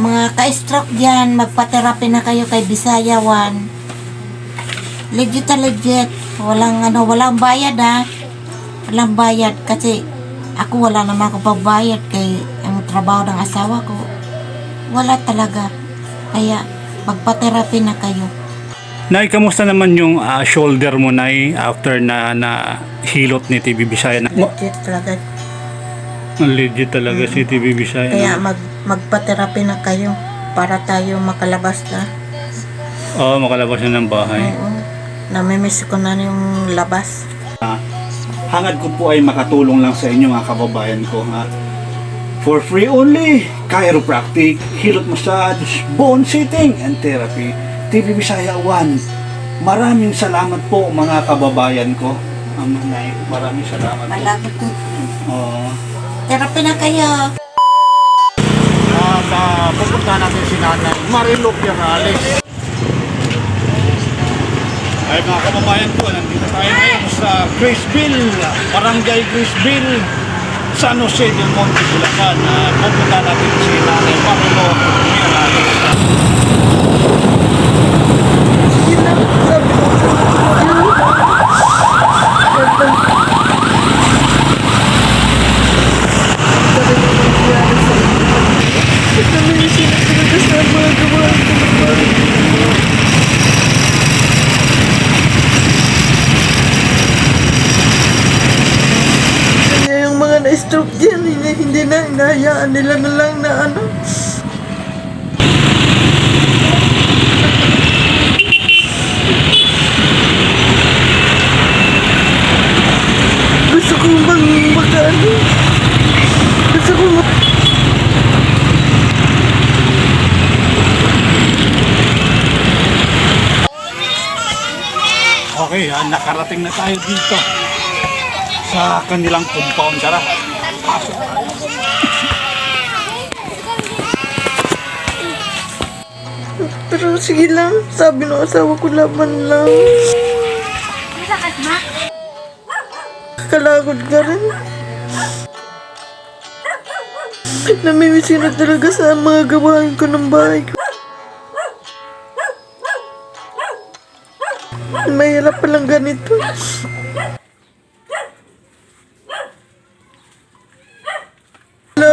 Mga ka-stroke dyan, magpa-therapy na kayo kay Bisaya One. Legit na legit. Walang ano, walang bayad ha. Walang bayad kasi ako wala naman ako pagbayad kay ang trabaho ng asawa ko. Wala talaga. Kaya magpa-therapy na kayo. Nay, kamusta naman yung ah, shoulder mo, Nay, after na na hilot ni TV Bisaya? Na, Legit talaga. Legit talaga si TV Bisaya. Kaya mag, magpa-therapy na kayo para tayo makalabas na. Oo, makalabas na ng bahay. Oo. Namimiss ko na yung labas. Hangad ko po ay makatulong lang sa inyo mga kababayan ko ha. For free only, chiropractic, hilot massage, bone sitting, and therapy. TV Bisaya 1. Maraming salamat po mga kababayan ko. Ang nanay, maraming salamat po. Malapit na. Oo. Therapy na kayo. At uh, pupunta natin si Nanay Marilu Pirales. Ay mga kababayan ko, nandito tayo ngayon sa Graceville, Barangay Graceville, San Jose del Monte, Bulacan. Uh, pupunta natin si Nanay Marilo Mirales. Mga na-stroke dyan, hindi, hindi na, hinahayaan nila na lang na ano. Gusto ko bang magano? Gusto ko mag... Okay, ah, nakarating na tayo dito sa kanilang compound. Tara. Pero sige lang, sabi ng asawa ko laban lang. Kalagod ka rin. Namimiss na talaga sa mga gawain ko ng bahay ko. Mahirap palang ganito.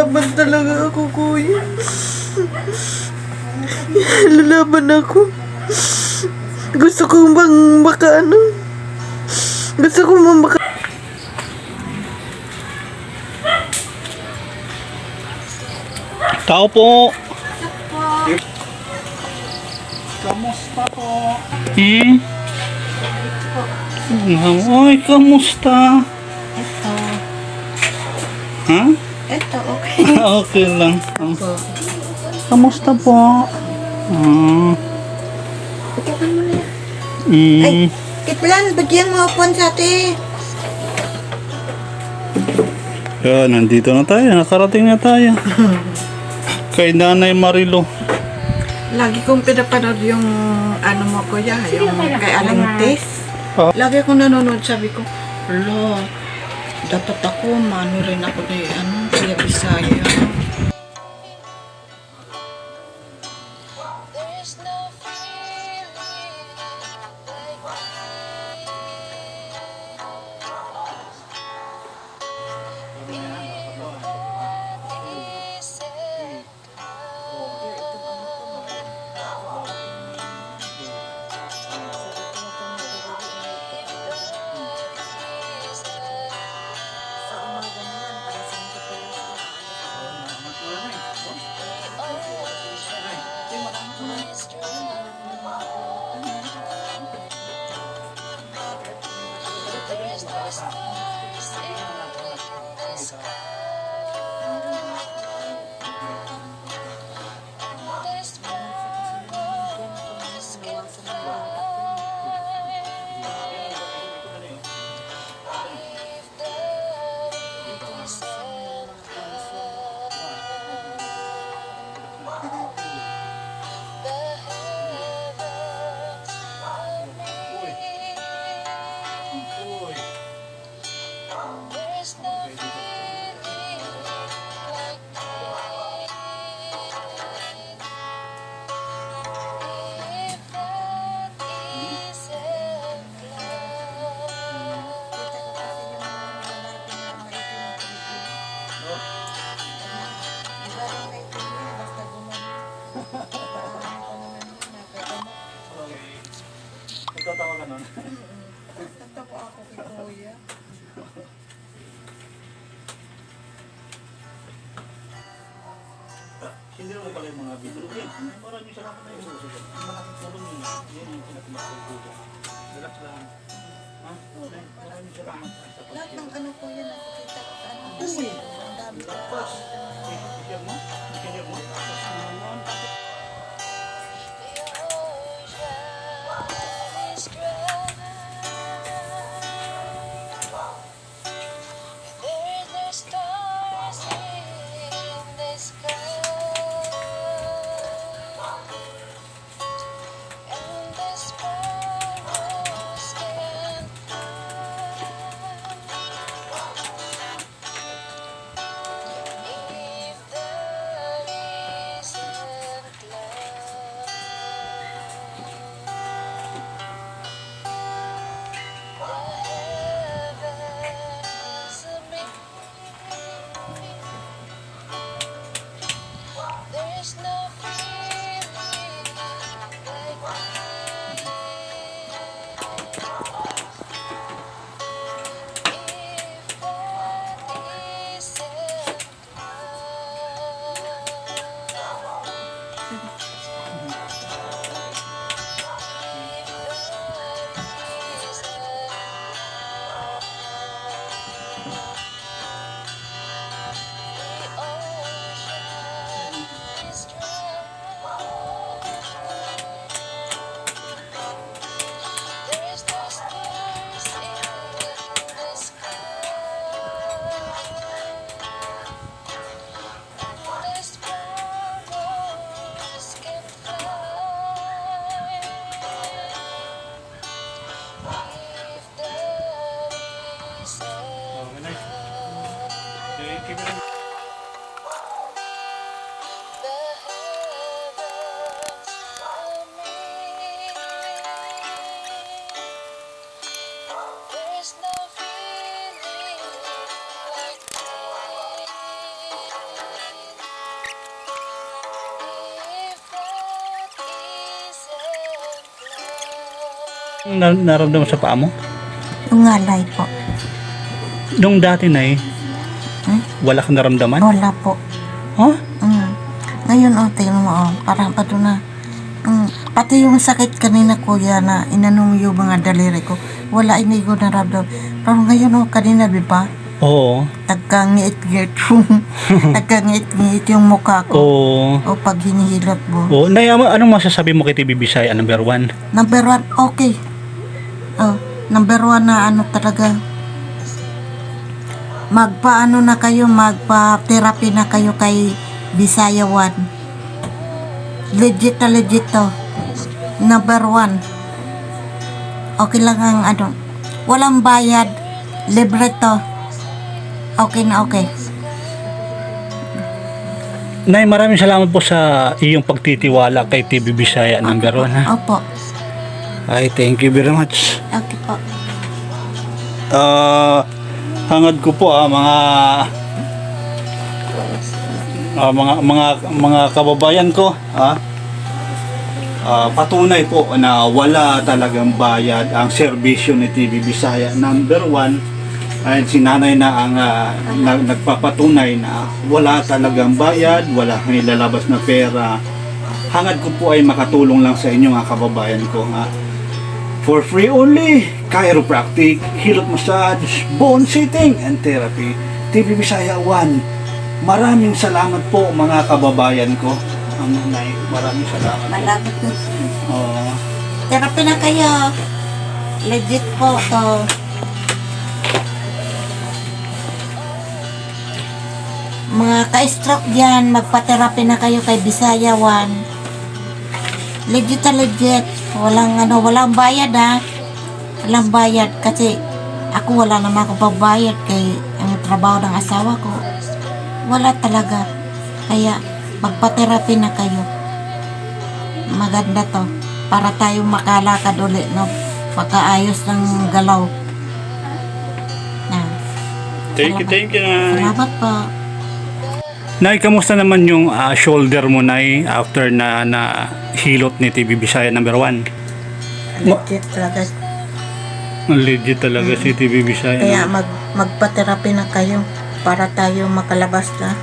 Laban talaga ako, kuya. Lalaban ako. Gusto ko bang baka ano? Gusto ko bang baka... Tao po. Kamusta po? Hmm? Ay, kamusta? Ito. Ha? Ito, okay. okay lang. Kamusta po? Ah. Mm. Ay, Kitlan, bagyan mo upon sa ate. Yan, nandito na tayo. Nakarating na tayo. Kay Nanay Marilo. Lagi kong pinapanood yung ano mo kuya, yung kay Aling Tess. Oh. Lagi akong nanonood, sabi ko, Lo, dapat ako, mano rin ako na ano, kaya Bisaya. Christ. Nagtatawa ka nun? Hindi mo pala yung mga video. Yan, maraming salamat na yung susunod. Malaking tulong yun. Yan yung pinatumakay ko. Relax lang. Ha? Maraming salamat sa Lahat ng ano po yan nakikita ko ano. Uy! Ang dami. Tapos, eh, bigyan mo? Bigyan mo? Na naramdaman sa paa mo? Yung ngalay po. Nung dati na eh, Hmm? wala kang naramdaman? Wala po. Huh? Mm. Ngayon, oh, tingnan mo, oh, parang pa doon na. Mm. Pati yung sakit kanina, kuya, na inanong yung mga daliri ko, wala ini ko naramdam. Pero ngayon, oh, kanina, di ba? Oo. Nagkangiit-ngiit yung, nagkangiit-ngiit yung mukha ko. Oo. O pag hinihilot mo. Oo. Nay, ano- anong masasabi mo kay TV Bisaya number one? Number one, okay. Oh, number one na ano talaga. Magpaano na kayo, magpa-therapy na kayo kay Bisaya One. Legit na legit to. Number one. Okay lang ang ano. Walang bayad. Libre to. Okay na okay. Nay, maraming salamat po sa iyong pagtitiwala kay TV Bisaya number one. Ha? Opo. Ay, thank you very much. Okay po. Ah, hangad ko po ah, mga ah, mga mga mga kababayan ko ah. Ah, patunay po na wala talagang bayad ang serbisyo ni TV Bisaya number one ay si nanay na ang ah, na- nagpapatunay na wala talagang bayad, wala kang ilalabas na pera. Hangad ko po ay makatulong lang sa inyo mga kababayan ko. Ha? For free only, chiropractic, hilot massage, bone sitting, and therapy. TV Bisaya 1. Maraming salamat po mga kababayan ko. Ang nanay, maraming salamat. po. Malapit na. Oo. Therapy na kayo. Legit po to. Mga ka-stroke dyan, magpa-therapy na kayo kay Bisaya One. Legit na legit. Walang ano, walang bayad ha. Walang bayad kasi ako wala naman ako pagbayad kay ang trabaho ng asawa ko. Wala talaga. Kaya magpa-therapy na kayo. Maganda to. Para tayo makalakad ulit no. Pagkaayos ng galaw. Na. Thank you, thank you. Nay. Salamat po. Nay, kamusta naman yung ah, shoulder mo, Nay, after na, na hilot ni TV Bisaya number 1? Legit talaga. Legit talaga si TV Bisaya. Kaya mag, magpa-therapy na kayo para tayo makalabas na.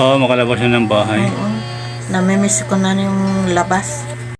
Oo, makalabas na ng bahay. Oo. Namimiss ko na yung labas.